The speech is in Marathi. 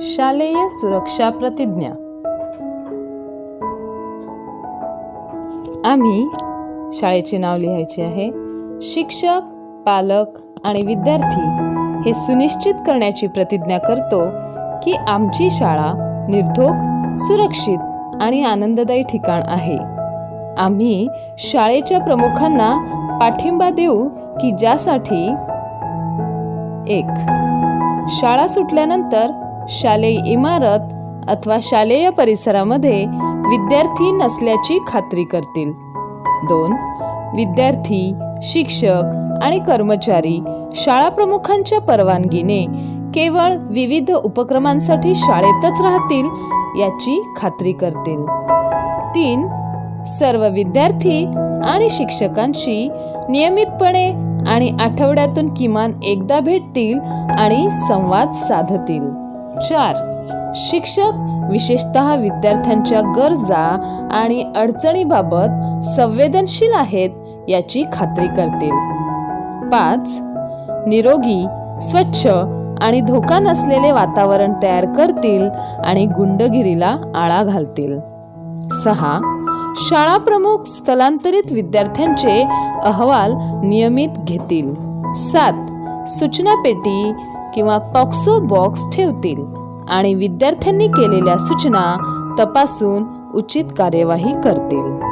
शालेय सुरक्षा प्रतिज्ञा. आम्ही शाळेचे नाव लिहायचे आहे. शिक्षक पालक आणि विद्यार्थी हे सुनिश्चित करण्याची प्रतिज्ञा करतो की आमची शाळा निर्धोक सुरक्षित आणि आनंददायी ठिकाण आहे. आम्ही शाळेच्या प्रमुखांना पाठिंबा देऊ की ज्यासाठी एक शाळा सुटल्यानंतर शालेय इमारत अथवा शालेय परिसरामध्ये विद्यार्थी नसल्याची खात्री करतील. दोन विद्यार्थी शिक्षक आणि कर्मचारी शाळा प्रमुखांच्या परवानगीने केवळ विविध उपक्रमांसाठी शाळेतच राहतील याची खात्री करतील. तीन सर्व विद्यार्थी आणि शिक्षकांशी नियमितपणे आणि आठवड्यातून किमान एकदा भेटतील आणि संवाद साधतील. चार शिक्षक विशेषतः विद्यार्थ्यांच्या गरजा आणि अडचणीबाबत संवेदनशील आहेत याची खात्री करतील. पाच. निरोगी स्वच्छ आणि धोका नसलेले वातावरण तयार करतील आणि गुंडगिरीला आळा घालतील. सहा. शाळा प्रमुख स्थलांतरित विद्यार्थ्यांचे अहवाल नियमित घेतील. सात. सूचना पेटी किंवा पॉक्सो बॉक्स ठेवतील आणि विद्यार्थ्यांनी केलेल्या सूचना तपासून उचित कार्यवाही करतील.